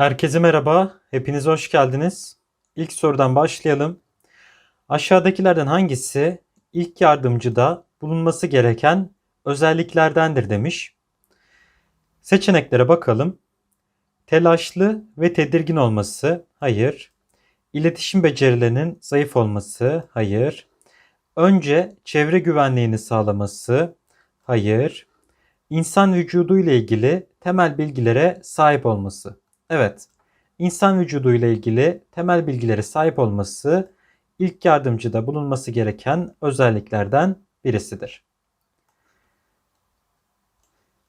Herkese merhaba, hepiniz hoş geldiniz. İlk sorudan başlayalım. Aşağıdakilerden hangisi ilk yardımcıda bulunması gereken özelliklerdendir demiş. Seçeneklere bakalım. Telaşlı ve tedirgin olması, hayır. İletişim becerilerinin zayıf olması, hayır. Önce çevre güvenliğini sağlaması, hayır. İnsan vücudu ile ilgili temel bilgilere sahip olması. Evet, insan vücudu ile ilgili temel bilgilere sahip olması ilk yardımcıda bulunması gereken özelliklerden birisidir.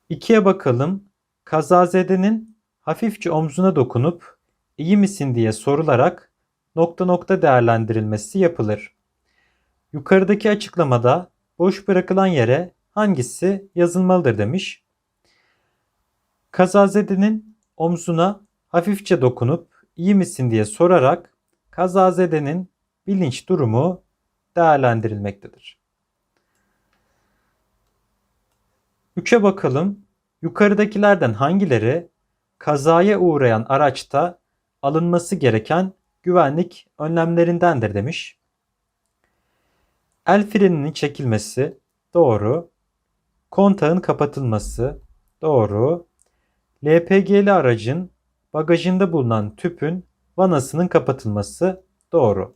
İkiye bakalım. Kazazedenin hafifçe omzuna dokunup iyi misin diye sorularak nokta nokta değerlendirilmesi yapılır. Yukarıdaki açıklamada boş bırakılan yere hangisi yazılmalıdır demiş. Kazazedenin omzuna hafifçe dokunup iyi misin diye sorarak kazazedenin bilinç durumu değerlendirilmektedir. Üçe bakalım. Yukarıdakilerden hangileri kazaya uğrayan araçta alınması gereken güvenlik önlemlerindendir demiş. El freninin çekilmesi doğru. Kontağın kapatılması doğru. LPG'li aracın bagajında bulunan tüpün vanasının kapatılması doğru.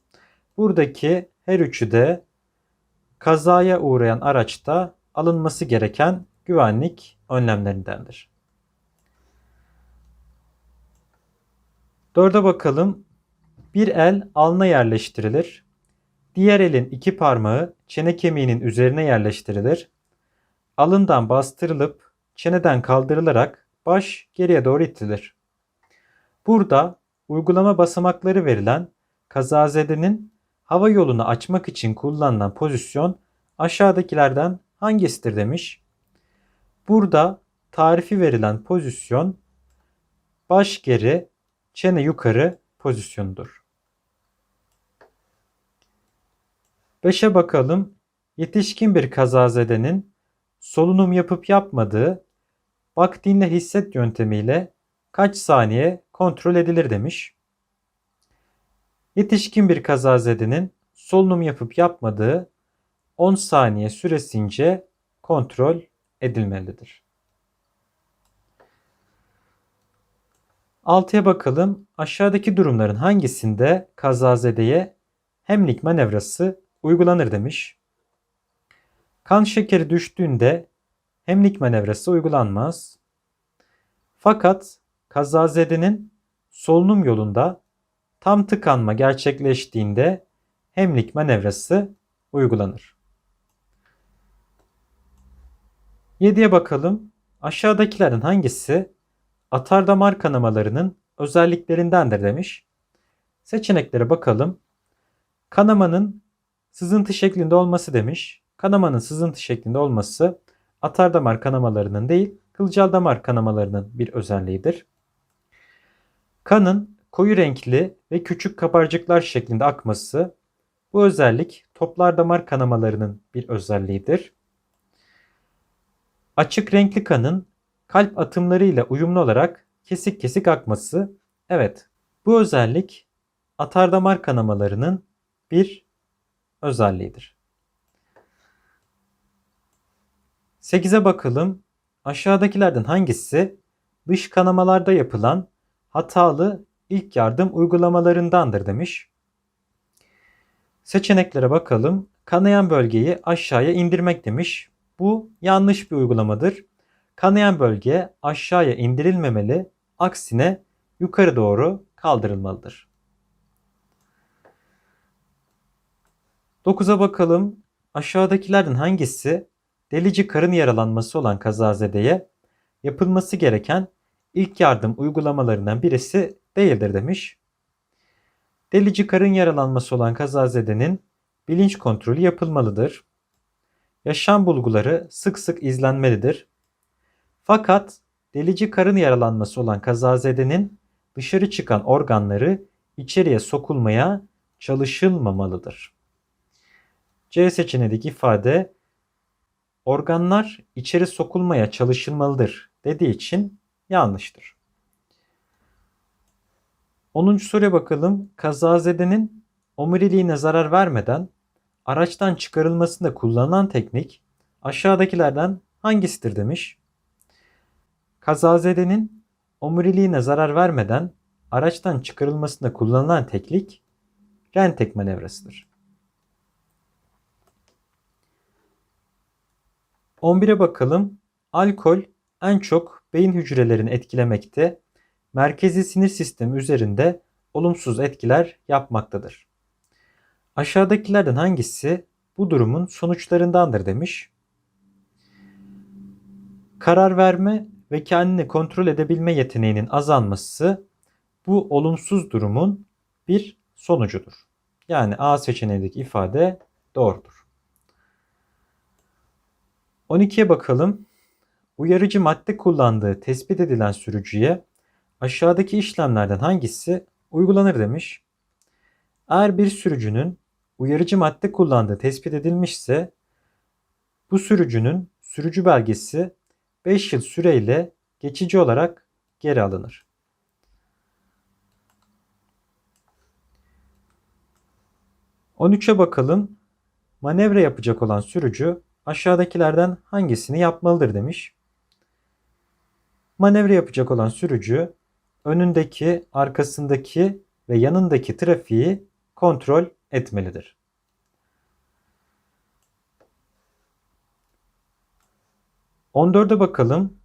Buradaki her üçü de kazaya uğrayan araçta alınması gereken güvenlik önlemlerindendir. Dörde bakalım. Bir el alnına yerleştirilir. Diğer elin iki parmağı çene kemiğinin üzerine yerleştirilir. Alından bastırılıp çeneden kaldırılarak baş geriye doğru itilir. Burada uygulama basamakları verilen kazazedenin hava yolunu açmak için kullanılan pozisyon aşağıdakilerden hangisidir demiş. Burada tarifi verilen pozisyon baş geri, çene yukarı pozisyonudur. 5'e bakalım. Yetişkin bir kazazedenin solunum yapıp yapmadığı bak hisset yöntemiyle kaç saniye kontrol edilir demiş. Yetişkin bir kazazedenin solunum yapıp yapmadığı 10 saniye süresince kontrol edilmelidir. 6'ya bakalım. Aşağıdaki durumların hangisinde kazazedeye hemlik manevrası uygulanır demiş. Kan şekeri düştüğünde hemlik manevrası uygulanmaz. Fakat kazazedenin solunum yolunda tam tıkanma gerçekleştiğinde hemlik manevrası uygulanır. 7'ye bakalım. Aşağıdakilerin hangisi atardamar kanamalarının özelliklerindendir demiş. Seçeneklere bakalım. Kanamanın sızıntı şeklinde olması demiş. Kanamanın sızıntı şeklinde olması atardamar kanamalarının değil, kılcal damar kanamalarının bir özelliğidir. Kanın koyu renkli ve küçük kabarcıklar şeklinde akması bu özellik toplar damar kanamalarının bir özelliğidir. Açık renkli kanın kalp atımları ile uyumlu olarak kesik kesik akması evet bu özellik atardamar kanamalarının bir özelliğidir. 8'e bakalım. Aşağıdakilerden hangisi dış kanamalarda yapılan hatalı ilk yardım uygulamalarındandır demiş. Seçeneklere bakalım. Kanayan bölgeyi aşağıya indirmek demiş. Bu yanlış bir uygulamadır. Kanayan bölge aşağıya indirilmemeli, aksine yukarı doğru kaldırılmalıdır. 9'a bakalım. Aşağıdakilerden hangisi delici karın yaralanması olan kazazedeye yapılması gereken ilk yardım uygulamalarından birisi değildir demiş. Delici karın yaralanması olan kazazedenin bilinç kontrolü yapılmalıdır. Yaşam bulguları sık sık izlenmelidir. Fakat delici karın yaralanması olan kazazedenin dışarı çıkan organları içeriye sokulmaya çalışılmamalıdır. C seçeneğindeki ifade organlar içeri sokulmaya çalışılmalıdır dediği için yanlıştır. 10. soruya bakalım. Kazazedenin omuriliğine zarar vermeden araçtan çıkarılmasında kullanılan teknik aşağıdakilerden hangisidir demiş. Kazazedenin omuriliğine zarar vermeden araçtan çıkarılmasında kullanılan teknik Rentek manevrasıdır. 11'e bakalım. Alkol en çok beyin hücrelerini etkilemekte, merkezi sinir sistemi üzerinde olumsuz etkiler yapmaktadır. Aşağıdakilerden hangisi bu durumun sonuçlarındandır demiş. Karar verme ve kendini kontrol edebilme yeteneğinin azalması bu olumsuz durumun bir sonucudur. Yani A seçeneğindeki ifade doğrudur. 12'ye bakalım. Uyarıcı madde kullandığı tespit edilen sürücüye aşağıdaki işlemlerden hangisi uygulanır demiş. Eğer bir sürücünün uyarıcı madde kullandığı tespit edilmişse bu sürücünün sürücü belgesi 5 yıl süreyle geçici olarak geri alınır. 13'e bakalım. Manevra yapacak olan sürücü aşağıdakilerden hangisini yapmalıdır demiş. Manevra yapacak olan sürücü önündeki, arkasındaki ve yanındaki trafiği kontrol etmelidir. On dörde bakalım.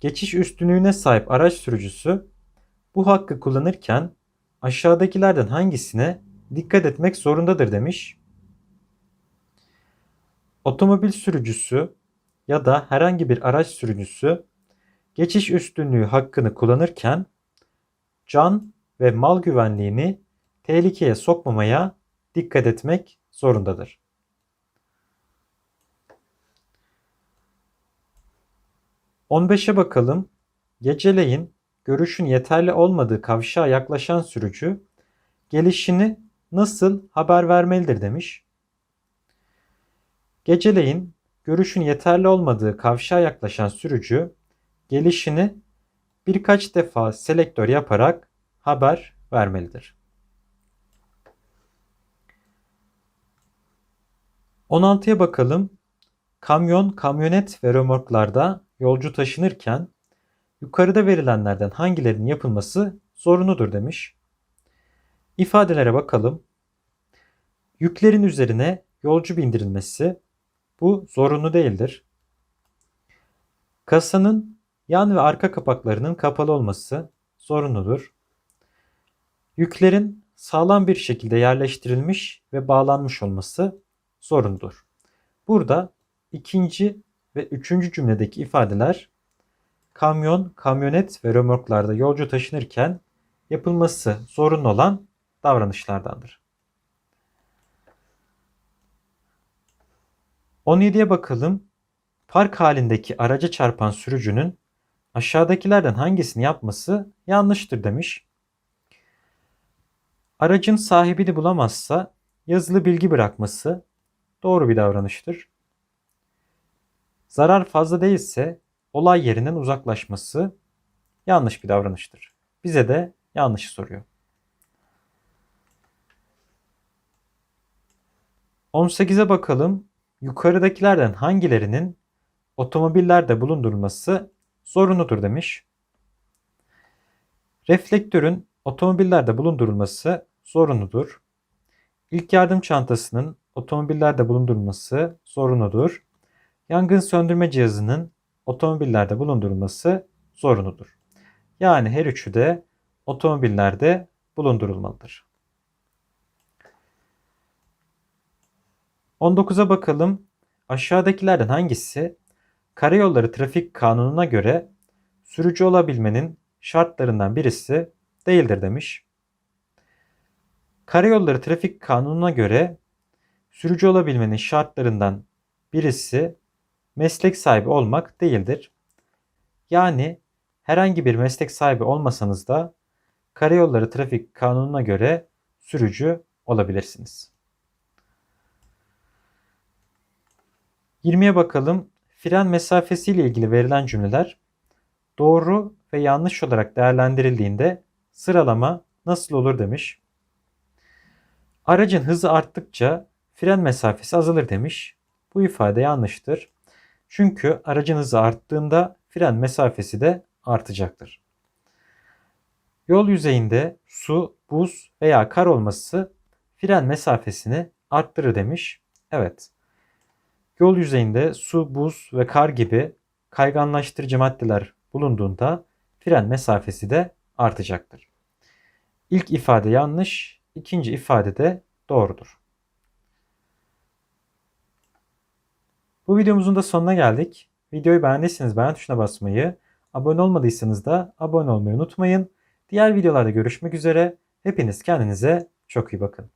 Geçiş üstünlüğüne sahip araç sürücüsü bu hakkı kullanırken aşağıdakilerden hangisine dikkat etmek zorundadır demiş. Otomobil sürücüsü ya da herhangi bir araç sürücüsü geçiş üstünlüğü hakkını kullanırken can ve mal güvenliğini tehlikeye sokmamaya dikkat etmek zorundadır. On beşe bakalım. Geceleyin görüşün yeterli olmadığı kavşağa yaklaşan sürücü gelişini nasıl haber vermelidir demiş. Geceleyin görüşün yeterli olmadığı kavşağa yaklaşan sürücü gelişini birkaç defa selektör yaparak haber vermelidir. 16'ya bakalım. Kamyon, kamyonet ve römorklarda yolcu taşınırken yukarıda verilenlerden hangilerinin yapılması zorunudur demiş. İfadelere bakalım. Yüklerin üzerine yolcu bindirilmesi bu zorunlu değildir. Kasanın yan ve arka kapaklarının kapalı olması zorunludur. Yüklerin sağlam bir şekilde yerleştirilmiş ve bağlanmış olması zorunludur. Burada ikinci ve üçüncü cümledeki ifadeler kamyon, kamyonet ve römorklarda yolcu taşınırken yapılması zorunlu olan davranışlardandır. 17'ye bakalım. Park halindeki araca çarpan sürücünün aşağıdakilerden hangisini yapması yanlıştır demiş. Aracın sahibini bulamazsa yazılı bilgi bırakması doğru bir davranıştır. Zarar fazla değilse olay yerinden uzaklaşması yanlış bir davranıştır. Bize de yanlışı soruyor. 18'e bakalım. Yukarıdakilerden hangilerinin otomobillerde bulundurulması zorunludur demiş. Reflektörün otomobillerde bulundurulması zorunludur. İlk yardım çantasının otomobillerde bulundurulması zorunludur. Yangın söndürme cihazının otomobillerde bulundurulması zorunludur. Yani her üçü de otomobillerde bulundurulmalıdır. 19'a bakalım. Aşağıdakilerden hangisi karayolları trafik kanununa göre sürücü olabilmenin şartlarından birisi değildir demiş. Karayolları trafik kanununa göre sürücü olabilmenin şartlarından birisi meslek sahibi olmak değildir. Yani herhangi bir meslek sahibi olmasanız da karayolları trafik kanununa göre sürücü olabilirsiniz. 20'ye bakalım. Fren mesafesi ile ilgili verilen cümleler doğru ve yanlış olarak değerlendirildiğinde sıralama nasıl olur demiş. Aracın hızı arttıkça fren mesafesi azalır demiş. Bu ifade yanlıştır. Çünkü aracın hızı arttığında fren mesafesi de artacaktır. Yol yüzeyinde su, buz veya kar olması fren mesafesini arttırır demiş. Evet. Yol yüzeyinde su, buz ve kar gibi kayganlaştırıcı maddeler bulunduğunda fren mesafesi de artacaktır. İlk ifade yanlış, ikinci ifade de doğrudur. Bu videomuzun da sonuna geldik. Videoyu beğendiyseniz beğen tuşuna basmayı, abone olmadıysanız da abone olmayı unutmayın. Diğer videolarda görüşmek üzere. Hepiniz kendinize çok iyi bakın.